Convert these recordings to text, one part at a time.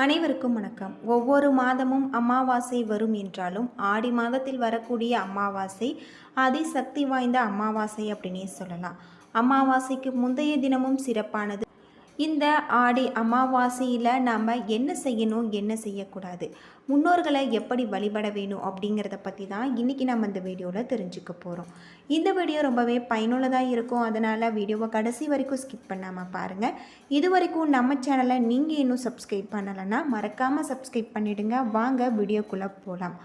அனைவருக்கும் வணக்கம். ஒவ்வொரு மாதமும் அமாவாசை வரும் என்றாலும் ஆடி மாதத்தில் வரக்கூடிய அமாவாசை அதிசக்தி வாய்ந்த அமாவாசை அப்படின்னே சொல்லலாம். அமாவாசைக்கு முந்தைய தினமும் சிறப்பானது இந்த ஆடி அமாவாசையில் நாம் என்ன செய்யணும் என்ன செய்யக்கூடாது? முன்னோர்களை எப்படி வழிபட வேணும் அப்படிங்கிறத பற்றி தான் இன்றைக்கி நம்ம இந்த வீடியோவில் தெரிஞ்சுக்க போகிறோம் இந்த வீடியோ ரொம்பவே பயனுள்ளதாக இருக்கும். அதனால் வீடியோவை கடைசி வரைக்கும் ஸ்கிப் பண்ணாமல் பாருங்கள் இது வரைக்கும் நம்ம சேனலை நீங்கள் இன்னும் சப்ஸ்கிரைப் பண்ணலைன்னா மறக்காமல் சப்ஸ்கிரைப் பண்ணிவிடுங்க வாங்க வீடியோக்குள்ளே போகலாம்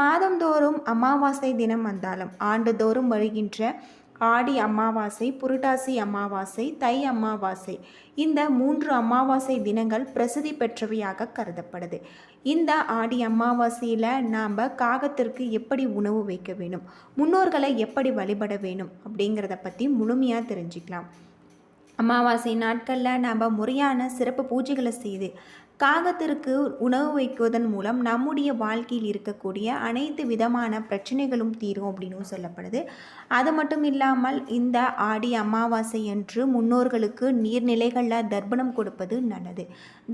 மாதந்தோறும் அமாவாசை தினம் வந்தாலும் ஆண்டுதோறும் வருகின்ற ஆடி அமாவாசை புரட்டாசி அமாவாசை தை அமாவாசை. இந்த மூன்று அமாவாசை தினங்கள் பிரசித்தி பெற்றவையாக கருதப்படுது. இந்த ஆடி அமாவாசையில் நாம் காகத்திற்கு எப்படி உணவு வைக்க வேணும் முன்னோர்களை எப்படி வழிபட வேணும் அப்படிங்கிறத பற்றி முழுமையாக தெரிஞ்சுக்கலாம். அமாவாசை நாட்களில் நாம் முறையான சிறப்பு பூஜைகளை செய்து காகத்திற்கு உணவு வைக்குவதன் மூலம் நம்முடைய வாழ்க்கையில் இருக்கக்கூடிய அனைத்து விதமான பிரச்சனைகளும் தீரும் அப்படின்னு சொல்லப்படுது. அது மட்டும் இல்லாமல் இந்த ஆடி அமாவாசை என்று முன்னோர்களுக்கு நீர்நிலைகளில் தர்ப்பணம் கொடுப்பது நல்லது.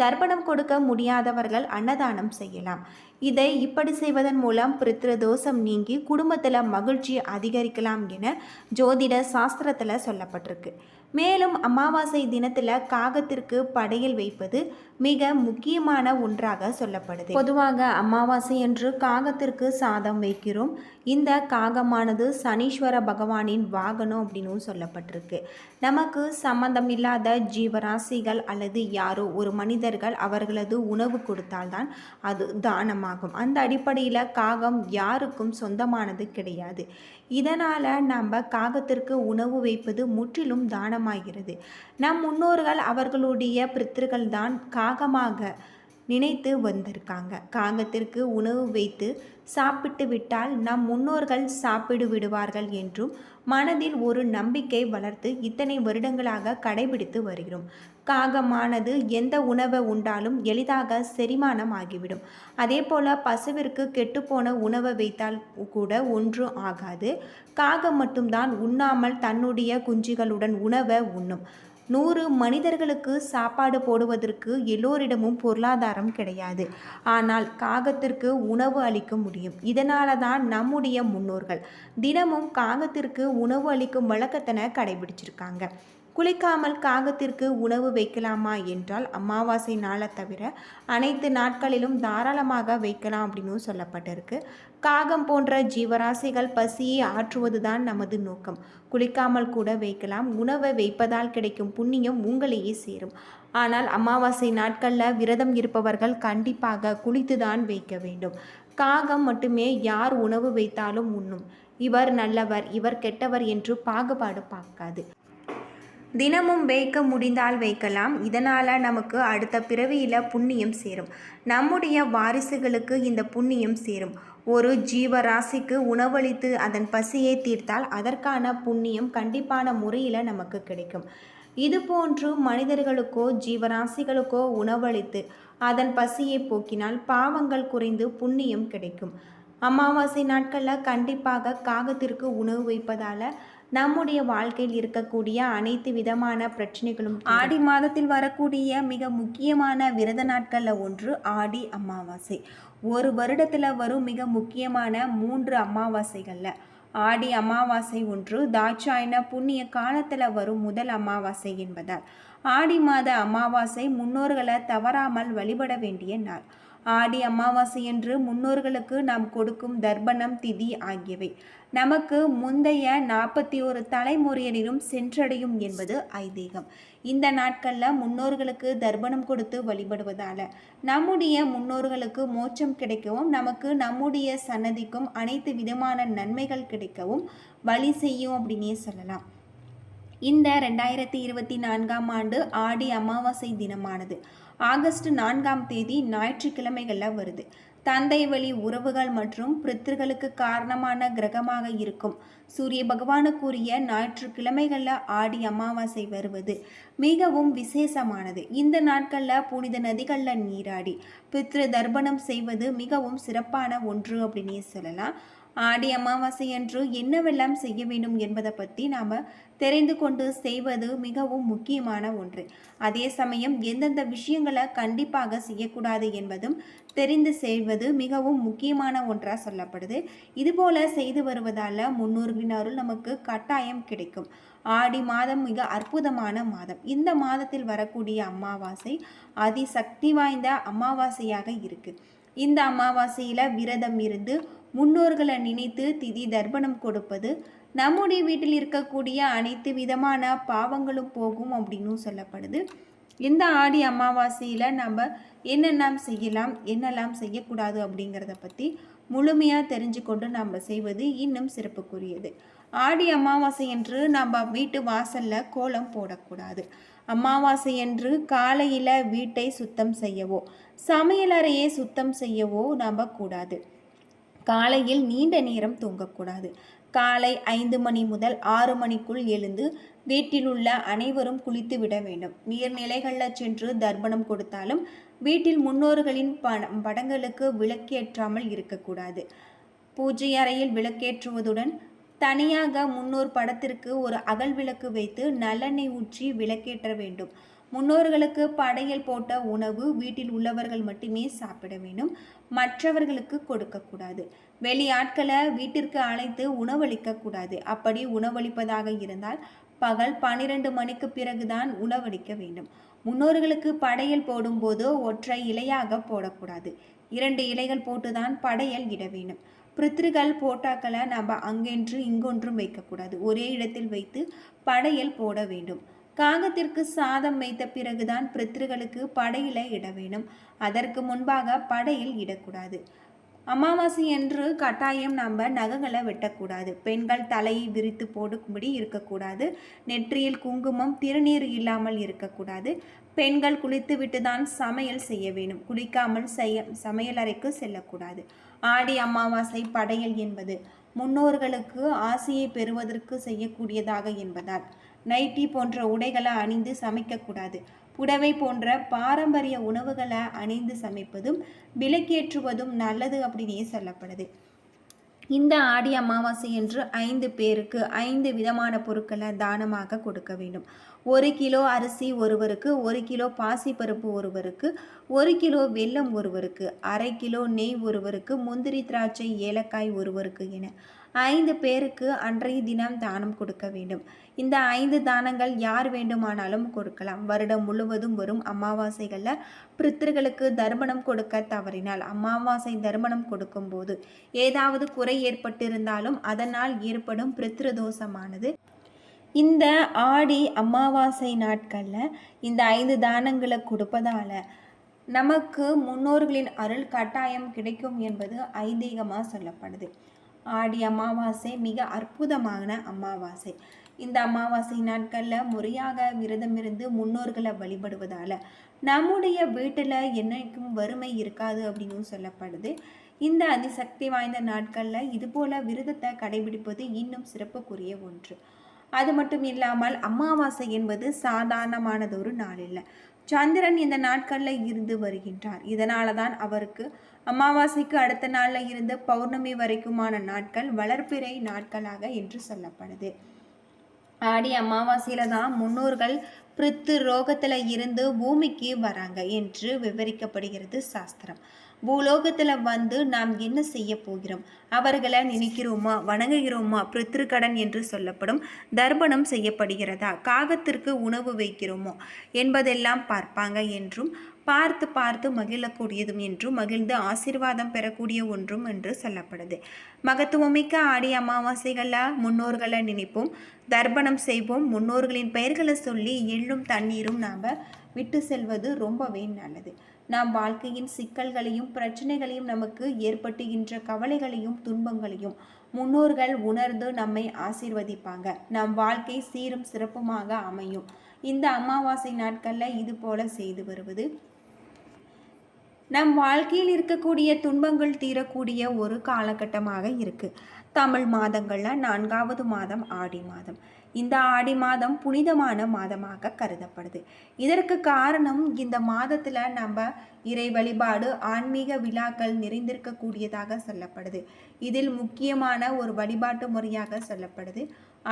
தர்ப்பணம் கொடுக்க முடியாதவர்கள் அன்னதானம் செய்யலாம். இதை இப்படி செய்வதன் மூலம் பிரித்திரதோஷம் நீங்கி குடும்பத்தில் மகிழ்ச்சி அதிகரிக்கலாம் என ஜோதிட சாஸ்திரத்தில் சொல்லப்பட்டிருக்கு. மேலும் அமாவாசை தினத்தில் காகத்திற்கு படையல் வைப்பது மிக முக்கியமான ஒன்றாக சொல்லப்படுது. பொதுவாக அமாவாசை என்று காகத்திற்கு சாதம் வைக்கிறோம். இந்த காகமானது சனீஸ்வர பகவானின் வாகனம் அப்படின்னு சொல்லப்பட்டிருக்கு. நமக்கு சம்பந்தம் இல்லாத ஜீவராசிகள் அல்லது யாரோ ஒரு மனிதர்கள் அவர்களது உணவு கொடுத்தால்தான் அது தானமாகும். அந்த அடிப்படையில் காகம் யாருக்கும் சொந்தமானது கிடையாது. இதனால் நம்ம காகத்திற்கு உணவு வைப்பது முற்றிலும் தானமாகிறது. நம் முன்னோர்கள் அவர்களுடைய பித்திருக்கள் தான் காகமாக நினைத்து வந்திருக்காங்க. காகத்திற்கு உணவு வைத்து சாப்பிட்டு விட்டால் நம் முன்னோர்கள் சாப்பிடு விடுவார்கள் என்றும் மனதில் ஒரு நம்பிக்கை வளர்த்து இத்தனை வருடங்களாக கடைபிடித்து வருகிறோம். காகமானது எந்த உணவை உண்டாலும் எளிதாக செரிமானம் ஆகிவிடும். அதே போல் பசுவிற்கு கெட்டுப்போன உணவை வைத்தால் கூட ஒன்றும் ஆகாது. காகம் மட்டும்தான் உண்ணாமல் தன்னுடைய குஞ்சுகளுடன் உணவை உண்ணும். நூறு மனிதர்களுக்கு சாப்பாடு போடுவதற்கு எல்லோரிடமும் பொருளாதாரம் கிடையாது. ஆனால் காகத்திற்கு உணவு அளிக்க முடியும். இதனால தான் நம்முடைய முன்னோர்கள் தினமும் காகத்திற்கு உணவு அளிக்கும் வழக்கத்தினை கடைபிடிச்சிருக்காங்க. குளிக்காமல் காகத்திற்கு உணவு வைக்கலாமா என்றால் அமாவாசை நாளை தவிர அனைத்து நாட்களிலும் தாராளமாக வைக்கலாம் அப்படின்னு சொல்லப்பட்டிருக்கு. காகம் போன்ற ஜீவராசிகள் பசியை ஆற்றுவதுதான் நமது நோக்கம். குளிக்காமல் கூட வைக்கலாம். உணவை வைப்பதால் கிடைக்கும் புண்ணியம் உங்களையே சேரும். ஆனால் அமாவாசை நாட்களில் விரதம் இருப்பவர்கள் கண்டிப்பாக குளித்துதான் வைக்க வேண்டும். காகம் மட்டுமே யார் உணவு வைத்தாலும் உண்ணும். இவர் நல்லவர் இவர் கெட்டவர் என்று பாகுபாடு பார்க்காது. தினமும் வைக்க முடிந்தால் வைக்கலாம். இதனால் நமக்கு அடுத்த பிறவியில் புண்ணியம் சேரும். நம்முடைய வாரிசுகளுக்கு இந்த புண்ணியம் சேரும். ஒரு ஜீவராசிக்கு உணவளித்து அதன் பசியை தீர்த்தால் அதற்கான புண்ணியம் கண்டிப்பான முறையில் நமக்கு கிடைக்கும். இதுபோன்று மனிதர்களுக்கோ ஜீவராசிகளுக்கோ உணவளித்து அதன் பசியை போக்கினால் பாவங்கள் குறைந்து புண்ணியம் கிடைக்கும். அமாவாசை நாட்களில் கண்டிப்பாக காகத்திற்கு உணவு வைப்பதால் நம்முடைய வாழ்க்கையில் இருக்கக்கூடிய அனைத்து விதமான பிரச்சனைகளும் ஆடி மாதத்தில் வரக்கூடிய மிக முக்கியமான விரத நாட்களில் ஒன்று ஆடி அமாவாசை. ஒரு வருடத்தில் வரும் மிக முக்கியமான மூன்று அமாவாசைகளில். ஆடி அமாவாசை ஒன்று தாட்சாயன புண்ணிய காலத்தில் வரும் முதல் அமாவாசை என்பதால். ஆடி மாத அமாவாசை முன்னோர்களை தவறாமல் வழிபட வேண்டிய நாள். ஆடி அமாவாசை என்று முன்னோர்களுக்கு நாம் கொடுக்கும் தர்ப்பணம் திதி ஆகியவை. நமக்கு முந்தைய நாற்பத்தி ஒரு தலைமுறையினரும் சென்றடையும் என்பது ஐதீகம். இந்த நாட்களில் முன்னோர்களுக்கு தர்ப்பணம் கொடுத்து வழிபடுவதால் நம்முடைய முன்னோர்களுக்கு மோட்சம் கிடைக்கவும் நமக்கு நம்முடைய சன்னதிக்கும் அனைத்து விதமான நன்மைகள் கிடைக்கவும் வழி செய்யும் அப்படின்னே சொல்லலாம். இந்த ரெண்டாயிரத்தி இருபத்தி நான்காம் ஆண்டு ஆடி அமாவாசை தினமானது. ஆகஸ்ட் நான்காம் தேதி ஞாயிற்றுக்கிழமைகளில் வருது. தந்தை வழி உறவுகள் மற்றும் பித்திருகளுக்கு காரணமான கிரகமாக இருக்கும். சூரிய பகவானுக்குரிய ஞாயிற்றுக்கிழமைகளில் ஆடி அமாவாசை வருவது மிகவும் விசேஷமானது. இந்த நாட்களில் புனித நதிகளில் நீராடி பித்ரு தர்ப்பணம் செய்வது மிகவும் சிறப்பான ஒன்று அப்படின்னே சொல்லலாம். ஆடி அமாவாசை அன்று என்னவெல்லாம் செய்ய வேண்டும் என்பதை பற்றி நாம் தெரிந்து கொண்டு செய்வது மிகவும் முக்கியமான ஒன்று. அதே சமயம் எந்தெந்த விஷயங்களை கண்டிப்பாக செய்யக்கூடாது என்பதும் தெரிந்து செய்வது மிகவும் முக்கியமான ஒன்றாக சொல்லப்படுது. இதுபோல செய்து வருவதால் முன்னோர்களின் அருள் நமக்கு கட்டாயம் கிடைக்கும். ஆடி மாதம் மிக அற்புதமான மாதம். இந்த மாதத்தில் வரக்கூடிய அமாவாசை அதிசக்தி வாய்ந்த அமாவாசையாக இருக்குது இந்த அமாவாசையில் விரதம் இருந்து முன்னோர்களை நினைத்து திதி தர்ப்பணம் கொடுப்பது நம்முடைய வீட்டில் இருக்கக்கூடிய அனைத்து விதமான பாவங்களும் போகும் அப்படின்னு சொல்லப்படுது. இந்த ஆடி அமாவாசையில் நம்ம என்னெல்லாம் செய்யலாம் என்னெல்லாம் செய்யக்கூடாது அப்படிங்கிறத பற்றி முழுமையாக தெரிஞ்சு கொண்டு நம்ம செய்வது இன்னும் சிறப்புக்குரியது. ஆடி அமாவாசை என்று நம்ம வீட்டு வாசலில் கோலம் போடக்கூடாது. அமாவாசை என்று காலையில் வீட்டை சுத்தம் செய்யவோ சமையலறையை சுத்தம் செய்யவோ நம்ம கூடாது காலையில் நீண்ட நேரம் தூங்கக்கூடாது. காலை ஐந்து மணி முதல் ஆறு மணிக்குள் எழுந்து வீட்டில் உள்ள அனைவரும் குளித்து விட வேண்டும். நீர்நிலைகளில் சென்று தர்ப்பணம் கொடுத்தாலும் வீட்டில் முன்னோர்களின் பட படங்களுக்கு விளக்கேற்றாமல் இருக்கக்கூடாது. பூஜை அறையில் விளக்கேற்றுவதுடன் தனியாக முன்னோர் படத்திற்கு ஒரு அகல் விளக்கு வைத்து நல்லெண்ணெய் ஊற்றி விளக்கேற்ற வேண்டும். முன்னோர்களுக்கு படையல் போட்ட உணவு வீட்டில் உள்ளவர்கள் மட்டுமே சாப்பிட வேண்டும். மற்றவர்களுக்கு கொடுக்கக்கூடாது. வெளியாட்களை வீட்டிற்கு அழைத்து உணவளிக்கக்கூடாது அப்படி உணவளிப்பதாக இருந்தால் பகல் பனிரெண்டு மணிக்கு பிறகுதான் உணவளிக்க வேண்டும். முன்னோர்களுக்கு படையல் போடும்போது ஒற்றை இலையாக போடக்கூடாது. இரண்டு இலைகள் போட்டுதான் படையல் இட வேண்டும். பிருத்திருகள் போட்டாக்களை நம்ம அங்கென்று இங்கொன்றும் வைக்கக்கூடாது. ஒரே இடத்தில் வைத்து படையல் போட வேண்டும். காகத்திற்கு சாதம் வைத்த பிறகுதான் பித்ருகளுக்கு படையில இட வேணும் அதற்கு முன்பாக படையில் இடக்கூடாது. அமாவாசை என்று கட்டாயம் நம்ம நகங்களை வெட்டக்கூடாது. பெண்கள் தலையை விரித்து போடும்படி இருக்கக்கூடாது. நெற்றியில் குங்குமம் திருநீர் இல்லாமல் இருக்கக்கூடாது. பெண்கள் குளித்துவிட்டு தான் சமையல் செய்ய வேண்டும். குளிக்காமல் செய்ய சமையலறைக்கு செல்லக்கூடாது. ஆடி அமாவாசை படையல் என்பது முன்னோர்களுக்கு ஆசையை பெறுவதற்கு செய்யக்கூடியதாக என்பதால் நைட்டி போன்ற உடைகளை அணிந்து சமைக்கக்கூடாது. புடவை போன்ற பாரம்பரிய உணவுகளை அணிந்து சமைப்பதும் விலக்கேற்றுவதும் நல்லது அப்படின்னே சொல்லப்படுது. இந்த ஆடி அமாவாசை என்று ஐந்து பேருக்கு ஐந்து விதமான பொருட்களை தானமாக கொடுக்க வேண்டும். ஒரு கிலோ அரிசி ஒருவருக்கு ஒரு கிலோ பாசிப்பருப்பு ஒருவருக்கு ஒரு கிலோ வெல்லம் ஒருவருக்கு அரை கிலோ நெய் ஒருவருக்கு முந்திரி திராட்சை ஏலக்காய் ஒருவருக்கு என ஐந்து பேருக்கு அன்றைய தினம் தானம் கொடுக்க வேண்டும். இந்த ஐந்து தானங்கள் யார் வேண்டுமானாலும் கொடுக்கலாம். வருடம் முழுவதும் வரும் அமாவாசைகளில் பித்திருக்களுக்கு தர்மணம் கொடுக்க தவறினால் அமாவாசை தர்மணம் கொடுக்கும்போது ஏதாவது குறை ஏற்பட்டிருந்தாலும் அதனால் ஏற்படும் பிரித்திருதோஷமானது இந்த ஆடி அமாவாசை நாட்களில் இந்த ஐந்து தானங்களை கொடுப்பதால் நமக்கு முன்னோர்களின் அருள் கட்டாயம் கிடைக்கும் என்பது ஐதீகமாக சொல்லப்படுது. ஆடி அமாவாசை மிக அற்புதமான அமாவாசை. இந்த அமாவாசை நாட்களில் முறையாக விரதமிருந்து முன்னோர்களை வழிபடுவதால் நம்முடைய வீட்டில் என்னைக்கும் வறுமை இருக்காது அப்படின்னு சொல்லப்படுது. இந்த அதிசக்தி வாய்ந்த நாட்களில் இதுபோல் விரதத்தை கடைபிடிப்பது இன்னும் சிறப்புக்குரிய ஒன்று. அது மட்டும் இல்லாமல் அமாவாசை என்பது சாதாரணமானதொரு நாள் இல்லை சந்திரன் இந்த நாட்களில் இருந்து வருகின்றார். இதனால தான் அவருக்கு அமாவாசைக்கு அடுத்த நாளில் இருந்து பௌர்ணமி வரைக்குமான நாட்கள் வளர்ப்பிறை நாட்களாக என்று சொல்லப்படுது. ஆடி அமாவாசையில தான் முன்னோர்கள் பிரித்து ரோகத்தில் இருந்து பூமிக்கு வராங்க என்று விவரிக்கப்படுகிறது சாஸ்திரம். பூலோகத்தில் வந்து நாம் என்ன செய்ய போகிறோம்? அவர்களை நினைக்கிறோமா? வணங்குகிறோமா? பிரித்திருக்கடன் என்று சொல்லப்படும் தர்ப்பணம் செய்யப்படுகிறதா? காகத்திற்கு உணவு வைக்கிறோமோ? என்பதெல்லாம் பார்ப்பாங்க என்றும் பார்த்து பார்த்து மகிழக்கூடியதும் என்றும் மகிழ்ந்து ஆசீர்வாதம் பெறக்கூடிய ஒன்றும் என்று சொல்லப்படுது. மகத்துவமிக்க ஆடி அமாவாசைகளில் முன்னோர்களை நினைப்போம். தர்ப்பணம் செய்வோம். முன்னோர்களின் பெயர்களை சொல்லி எள்ளும் தண்ணீரும் நாம் விட்டு செல்வது ரொம்பவே நல்லது. நாம் வாழ்க்கையின் சிக்கல்களையும் பிரச்சனைகளையும் நமக்கு ஏற்பட்டுகின்ற கவலைகளையும் துன்பங்களையும் முன்னோர்கள் உணர்ந்து நம்மை ஆசீர்வதிப்பாங்க. நம் வாழ்க்கை சீரும் சிறப்புமாக அமையும். இந்த அமாவாசை நாட்களில் இது போல செய்து வருவது நம் வாழ்க்கையில் இருக்கக்கூடிய துன்பங்கள் தீரக்கூடிய ஒரு காலகட்டமாக இருக்குது தமிழ் மாதங்களில் நான்காவது மாதம் ஆடி மாதம். இந்த ஆடி மாதம் புனிதமான மாதமாக கருதப்படுது. இதற்கு காரணம் இந்த மாதத்தில் நம்ம இறை வழிபாடு ஆன்மீக விழாக்கள் நிறைந்திருக்கக்கூடியதாக சொல்லப்படுது. இதில் முக்கியமான ஒரு வழிபாட்டு முறையாக சொல்லப்படுது.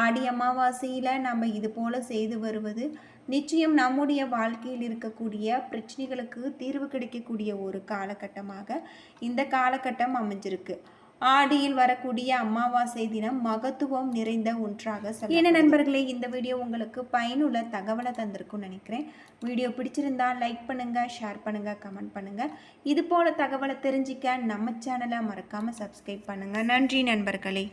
ஆடி அமாவாசையில் நம்ம இது போல் செய்து வருவது நிச்சயம் நம்முடைய வாழ்க்கையில் இருக்கக்கூடிய பிரச்சனைகளுக்கு தீர்வு கிடைக்கக்கூடிய ஒரு காலகட்டமாக இந்த காலகட்டம் அமைஞ்சிருக்கு. ஆடியில் வரக்கூடிய அமாவாசை தினம் மகத்துவம் நிறைந்த ஒன்றாக சொல்ல என்ன நண்பர்களே இந்த வீடியோ உங்களுக்கு பயனுள்ள தகவலை தந்திருக்கும்னு நினைக்கிறேன். வீடியோ பிடிச்சிருந்தா லைக் பண்ணுங்க ஷேர் பண்ணுங்க கமெண்ட் பண்ணுங்க. இது போல தகவலை தெரிஞ்சிக்க நம்ம சேனலை மறக்காம சப்ஸ்கிரைப் பண்ணுங்க. நன்றி நண்பர்களே.